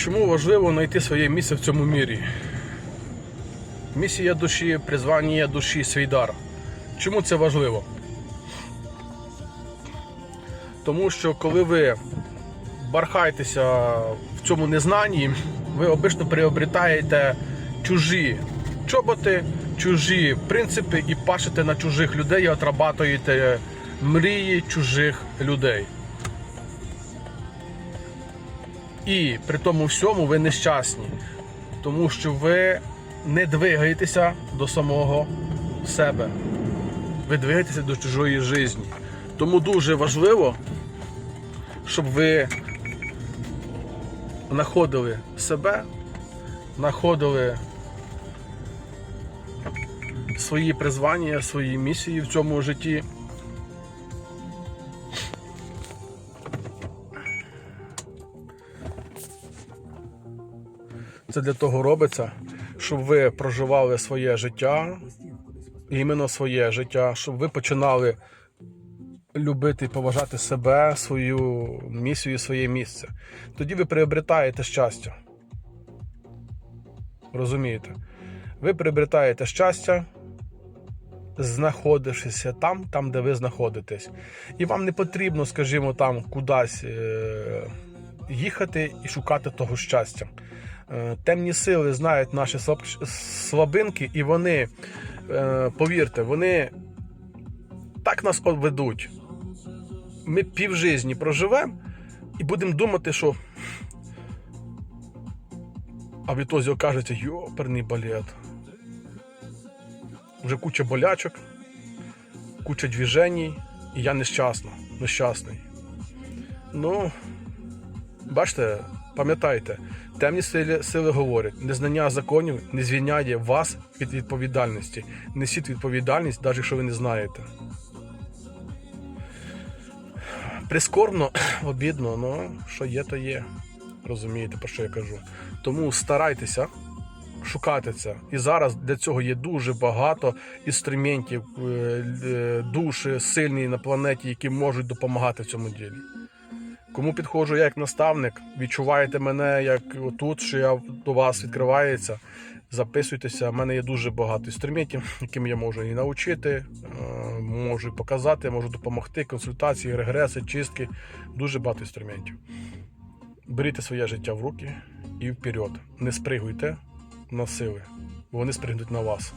Чому важливо знайти своє місце в цьому мірі? Місія душі, призвання душі, свій дар. Чому це важливо? Тому що коли ви бархаєтеся в цьому незнанні, ви обично приобретаєте чужі чоботи, чужі принципи і пашете на чужих людей і отрабатуєте мрії чужих людей. І при тому всьому ви нещасні, тому що ви не двигаєтеся до самого себе. Ви двигаєтеся до чужої житті. Тому дуже важливо, щоб ви знаходили себе, знаходили свої призвання, свої місії в цьому житті. Це для того робиться, щоб ви проживали своє життя, іменно своє життя, щоб ви починали любити і поважати себе, свою місію, своє місце. Тоді ви приобретаєте щастя. Розумієте? Ви приобретаєте щастя, знаходившися там, там, де ви знаходитесь. І вам не потрібно, скажімо, там кудись е- їхати і шукати того щастя. Е, Темні сили знають наші слаб- слабинки, і вони, е, повірте, вони так нас ведуть. Ми півжизні проживемо і будемо думати, що. А в ітозі окажеться йоперний балет. Вже куча болячок, куча движень, і я нещасна, нещасний. Ну, бачите, пам'ятайте, темні сили, сили говорять, незнання законів не звільняє вас від відповідальності. Несіть відповідальність, навіть якщо ви не знаєте. Прискорбно, обідно, ну що є, то є. Розумієте, про що я кажу. Тому старайтеся шукати це. І зараз для цього є дуже багато інструментів, е, е, душі сильні на планеті, які можуть допомагати в цьому ділі. Кому підходжу я як наставник, відчуваєте мене як тут, що я до вас відкривається. Записуйтеся, в мене є дуже багато інструментів, якими я можу і навчити, е, можу показати, можу допомогти, консультації, регреси, чистки. Дуже багато інструментів. Беріть своє життя в руки і вперед. Не спригуйте на сили, вони спригнуть на вас.